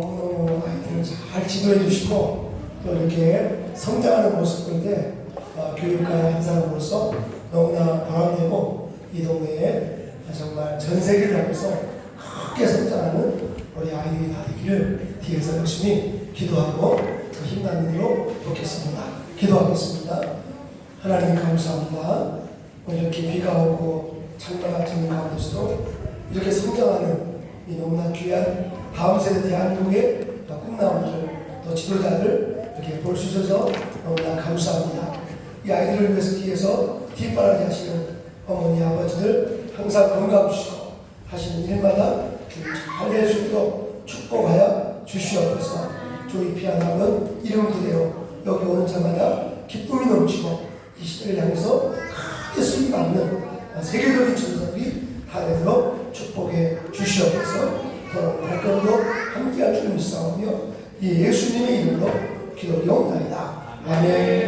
너무너무 아이들을 잘 지도해 주시고 또 이렇게 성장하는 모습 볼때 어, 교육가의 한 사람으로서 너무나 보람되고 이 동네에 정말 전 세계를 향해서 크게 성장하는 우리 아이들이 다 되기를 뒤에서 열심히 기도하고 더 힘나는 일로 돕겠습니다. 기도하겠습니다. 하나님 감사합니다. 오늘 이렇게 비가 오고 장마 같은 가운데서도 이렇게 성장하는 이 너무나 귀한 다음 세대 대한민국의 꿈나무들 또 지도자들 이렇게 볼 수 있어서 너무나 감사합니다. 이 아이들을 위해서 뒤에서 뒷바라지 하시는 어머니 아버지들 항상 건강 주시고 하시는 일마다 잘될 수 있도록 축복하여 주시옵소서. 조이 피아노는 이름 그대로 여기 오는 자마다 기쁨이 넘치고 이 시대를 향해서 크게 수익 받는 세계적인 전사들이 다 되도록 주시옵소서. 더러운 발걸음도 함께할 줄 믿사오며 이 예수님의 이름으로 기도하옵나이다. 아멘.